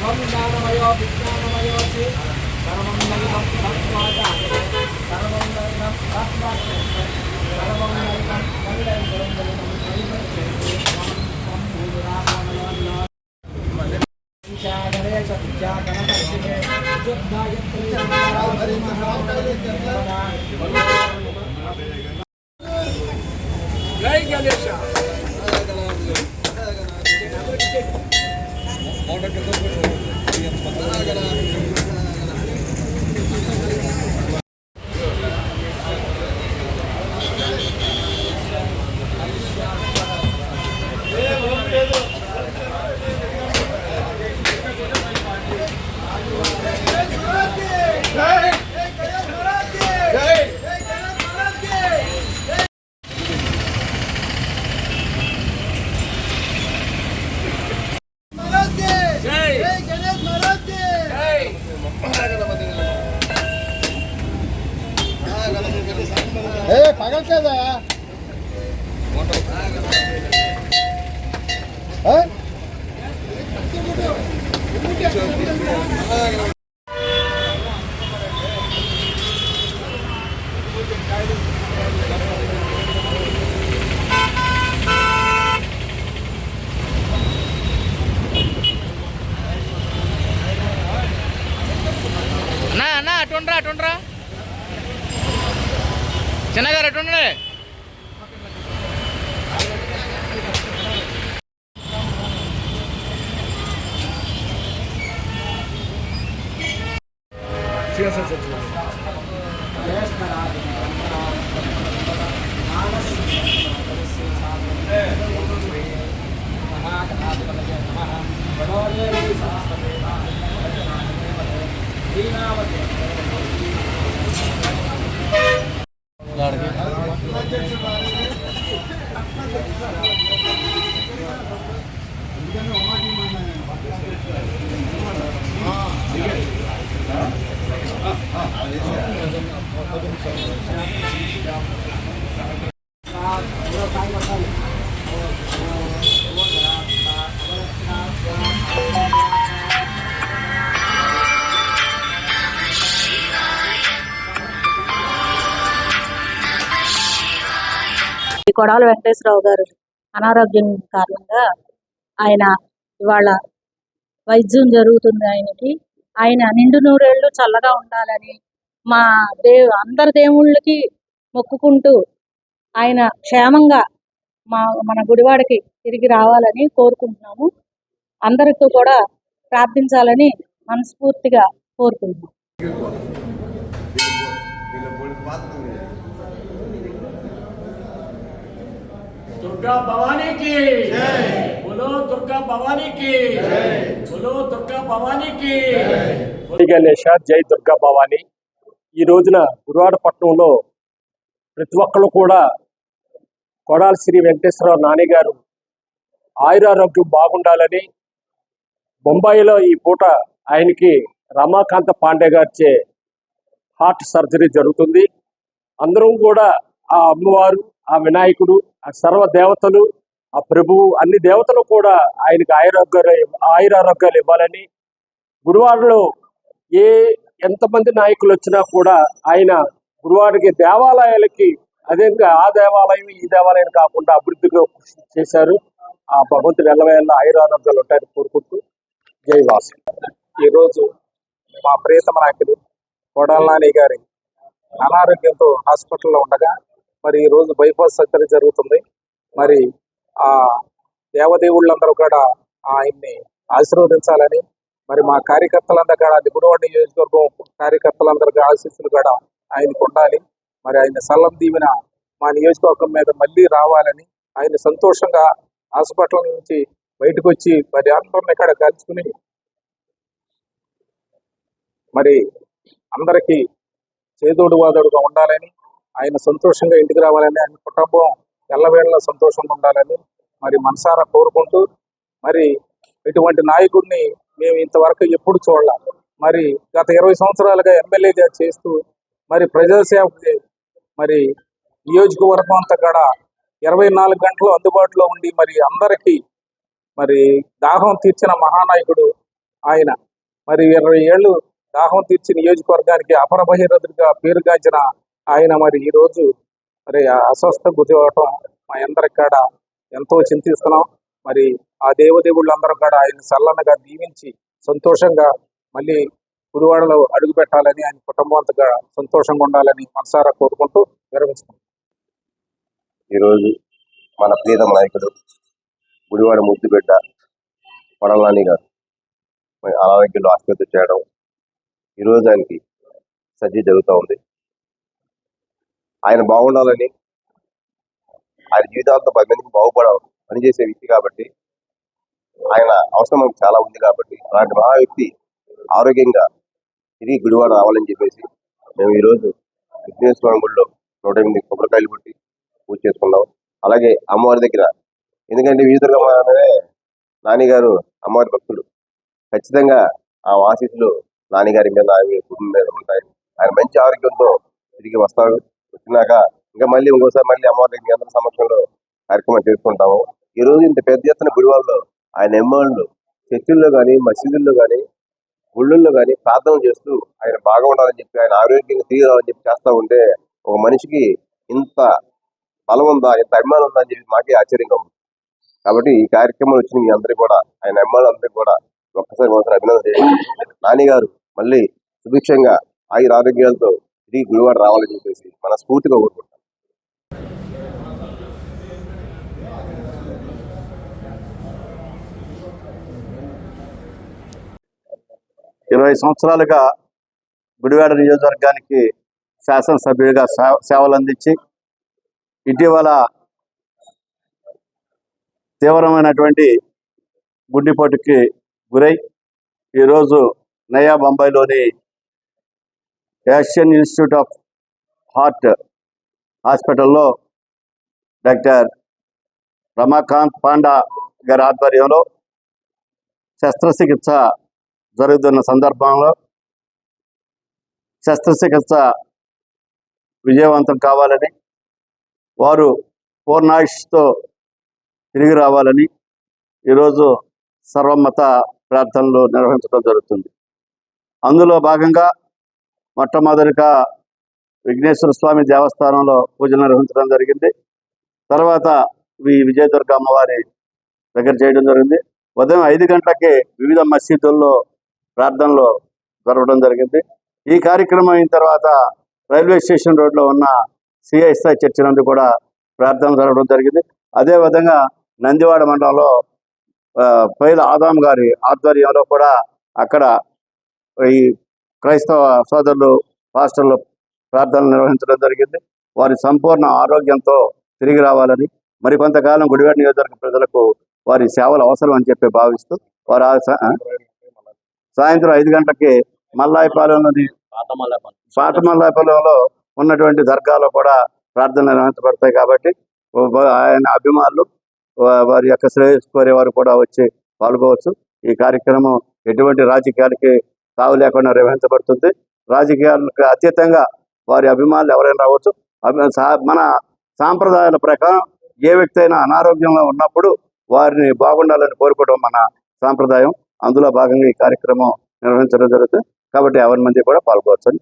సంజ్ఞానమయ విజ్ఞానమయ సర్వమంగళం సంస్వాద సర్వమంగళం సంస్వాద సర్వమంగళం జై గణేశ மாவட்டத்துக்கும் ఏ పగలట్లేదా అన్నా అన్నా అటుండ్రా అటుండ్రా చిన్నగారు అటుండే ఈ కొడాల వెంకటేశ్వరరావు గారు అనారోగ్యం కారణంగా ఆయన ఇవాళ వైద్యం జరుగుతుంది ఆయనకి. ఆయన నిండు నూరేళ్ళు చల్లగా ఉండాలని మా దేవు అందరి దేవుళ్ళకి మొక్కుకుంటూ ఆయన క్షేమంగా మా మన గుడివాడకి తిరిగి రావాలని కోరుకుంటున్నాము. అందరితో కూడా ప్రార్థించాలని మనస్ఫూర్తిగా కోరుకుంటున్నాం. दुर्गा भवानी की बोलो दुर्गा भवानी की बोलो दुर्गा भवानी की జై గణేష జై దుర్గా భవాని ఈ రోజున గురువాడపట్నంలో ప్రతి ఒక్కరు కూడా కొడాల శ్రీ వెంకటేశ్వరరావు నాని గారు ఆయురారోగ్యం బాగుండాలని బొంబాయిలో ఈ పూట ఆయనకి రమాకాంత పాండే గారిచే హార్ట్ సర్జరీ జరుగుతుంది అందరం కూడా ఆ అమ్మవారు ఆ వినాయకుడు ఆ సర్వ దేవతలు ఆ ప్రభువు అన్ని దేవతలు కూడా ఆయనకి ఆయురారోగ్యాలు ఆయురారోగ్యాలు ఇవ్వాలని గురువారంలో ఏ ఎంతమంది నాయకులు వచ్చినా కూడా ఆయన గురువారికి దేవాలయాలకి అదేవిధంగా ఆ దేవాలయం ఈ దేవాలయం కాకుండా అభివృద్ధిగా కృషి చేశారు. ఆ భగవంతుడు ఎల్లవేళ్ళ ఆయురారోగ్యాలు ఉంటాయని కోరుకుంటూ జై వాసు. ఈరోజు మా ప్రియతమ నాయకుడు కొడాల గారి అనారోగ్యంతో హాస్పిటల్లో ఉండగా మరి ఈ రోజు బైపాస్ సర్జరీ జరుగుతుంది. మరి ఆ దేవదేవుళ్ళందరూ కూడా ఆయన్ని ఆశీర్వదించాలని మరి మా కార్యకర్తలందరూ కూడా దిగుడవాడి నియోజకవర్గం కార్యకర్తలందరికీ ఆశీస్సులు కూడా ఆయనకు ఉండాలి. మరి ఆయన సల్లం దీవెన మా నియోజకవర్గం మీద మళ్ళీ రావాలని ఆయన సంతోషంగా హాస్పిటల్ నుంచి బయటకు వచ్చి మరి అందరిని ఇక్కడ కలుసుకుని మరి అందరికీ చేదోడు వాదోడుగా ఉండాలని ఆయన సంతోషంగా ఇంటికి రావాలని ఆయన కుటుంబం ఎల్లవేళ సంతోషంగా ఉండాలని మరి మనసారా కోరుకుంటూ మరి ఇటువంటి నాయకుడిని మేము ఇంతవరకు ఎప్పుడు చూడాలి. మరి గత ఇరవై సంవత్సరాలుగా ఎమ్మెల్యేగా చేస్తూ మరి ప్రజాసేవకి మరి నియోజకవర్గం అంతా కూడా ఇరవై నాలుగు గంటలు అందుబాటులో ఉండి మరి అందరికీ మరి దాహం తీర్చిన మహానాయకుడు ఆయన. మరి ఇరవై ఏళ్ళు దాహం తీర్చి నియోజకవర్గానికి అపర బహిరథుడిగా పేరుగాంచిన ఆయన మరి ఈ రోజు మరి అస్వస్థ గురి అవటం మా అందరికి కూడా ఎంతో చింతిస్తున్నాం. మరి ఆ దేవదేవుళ్ళందరూ కూడా ఆయన చల్లనగా దీవించి సంతోషంగా మళ్ళీ గుడివాడలో అడుగు పెట్టాలని ఆయన కుటుంబం అంతగా సంతోషంగా ఉండాలని మనసారా కోరుకుంటూ విరమిస్తున్నాం ఈరోజు మన ప్రియతమ నాయకుడు గుడివాడ ముద్దుబిడ్డ కొడలాని గారు అనారోగ్యంలో ఆసుపత్రి చేయడం ఈరోజు ఆయనకి సర్జరీ జరుగుతూ ఉంది. ఆయన బాగుండాలని ఆయన జీవితాలతో పది మందికి బాగుపడ పనిచేసే వ్యక్తి కాబట్టి ఆయన అవసరం మనకు చాలా ఉంది కాబట్టి అలాంటి మహా వ్యక్తి ఆరోగ్యంగా తిరిగి గుడివాడ రావాలని చెప్పేసి మేము ఈరోజు విఘ్నేశ్వర గుడిలో నూట ఎనిమిది కొబ్బరికాయలు కొట్టి పూజ చేసుకున్నాం. అలాగే అమ్మవారి దగ్గర ఎందుకంటే వీధుర్గమ్మనే నానిగారు అమ్మవారి భక్తుడు ఖచ్చితంగా ఆ ఆశీస్సులు నాన్నగారి మీద ఆమె కుటుంబం మీద ఉంటాయి ఆయన మంచి ఆరోగ్యంతో తిరిగి వస్తారు వచ్చినాక ఇంకా మళ్ళీ ఇంకోసారి మళ్ళీ అమ్మవారి మీ అందరి సమక్షంలో కార్యక్రమం చేసుకుంటాము. ఈ రోజు ఇంత పెద్ద ఎత్తున గుడివాళ్ళు ఆయన ఎమ్మెల్యేలు చర్చిల్లో కానీ మసీదుల్లో కానీ గుళ్ళల్లో కానీ ప్రార్థన చేస్తూ ఆయన బాగా ఉండాలని చెప్పి ఆయన ఆరోగ్యంగా తిరిగి రావాలని చెప్పి చేస్తా ఉంటే ఒక మనిషికి ఇంత బలం ఉందా ఇంత అభిమానం ఉందా అని చెప్పి మాకే ఆశ్చర్యంగా ఉంది. కాబట్టి ఈ కార్యక్రమం వచ్చిన మీ అందరికీ కూడా ఆయన అభిమానులు అందరికీ కూడా ఒక్కసారి ఒకసారి అభినందన చేయండి నాని గారు మళ్ళీ సుభిక్షంగా ఆయుర ఆరోగ్యాలతో తిరిగి గుడివాడ రావాలని చెప్పేసి మనస్ఫూర్తిగా కోరుకుంటాం ఇరవై సంవత్సరాలుగా గుడివాడ నియోజకవర్గానికి శాసనసభ్యుడిగా సేవలు అందించి ఇటీవల తీవ్రమైనటువంటి గుండెపోటుకి గురై ఈరోజు నయా బొంబాయిలోని ఏషియన్ ఇన్స్టిట్యూట్ ఆఫ్ హార్ట్ హాస్పిటల్లో డాక్టర్ రమాకాంత్ పాండా గారి ఆధ్వర్యంలో శస్త్రచికిత్స జరుగుతున్న సందర్భంలో శస్త్రచికిత్స విజయవంతం కావాలని వారు పూర్ణాయుష్తో తిరిగి రావాలని ఈరోజు సర్వమత ప్రార్థనలు నిర్వహించడం జరుగుతుంది. అందులో భాగంగా మొట్టమొదటిగా విఘ్నేశ్వర స్వామి దేవస్థానంలో పూజలు నిర్వహించడం జరిగింది. తర్వాత ఈ విజయదుర్గ అమ్మవారి దగ్గర చేయడం జరిగింది. ఉదయం ఐదు గంటలకే వివిధ మసీదుల్లో ప్రార్థనలు జరగడం జరిగింది. ఈ కార్యక్రమం అయిన తర్వాత రైల్వే స్టేషన్ రోడ్లో ఉన్న సిఐఎస్ఐ చర్చి నందు కూడా ప్రార్థన జరగడం జరిగింది. అదేవిధంగా నందివాడ మండలంలో పైల ఆదాం గారి ఆధ్వర్యంలో కూడా అక్కడ ఈ క్రైస్తవ సోదరులు పాస్టర్లు ప్రార్థనలు నిర్వహించడం జరిగింది. వారి సంపూర్ణ ఆరోగ్యంతో తిరిగి రావాలని మరికొంతకాలం గుడివాడ నియోజకవర్గ ప్రజలకు వారి సేవలు అవసరం అని చెప్పి భావిస్తూ వారు ఆ సాయంత్రం ఐదు గంటలకి మల్లాయిపాలెంలోని పాత మల్లాయిపాలెంలో ఉన్నటువంటి దర్గాలో కూడా ప్రార్థనలు నిర్వహించబడతాయి కాబట్టి ఆయన అభిమానులు వారి యొక్క శ్రేయస్ కోరే వారు కూడా వచ్చి పాల్గొవచ్చు. ఈ కార్యక్రమం ఎటువంటి రాజకీయాలకి తావు లేకుండా నిర్వహించబడుతుంది రాజకీయాలకు అతీతంగా వారి అభిమానులు ఎవరైనా రావచ్చు. సా- మన సాంప్రదాయాల ప్రకారం ఏ వ్యక్తి అయినా అనారోగ్యంలో ఉన్నప్పుడు వారిని బాగుండాలని కోరుకోవడం మన సాంప్రదాయం. అందులో భాగంగా ఈ కార్యక్రమం నిర్వహించడం జరుగుతుంది. కాబట్టి ఎవరి మంది కూడా పాల్గొవచ్చు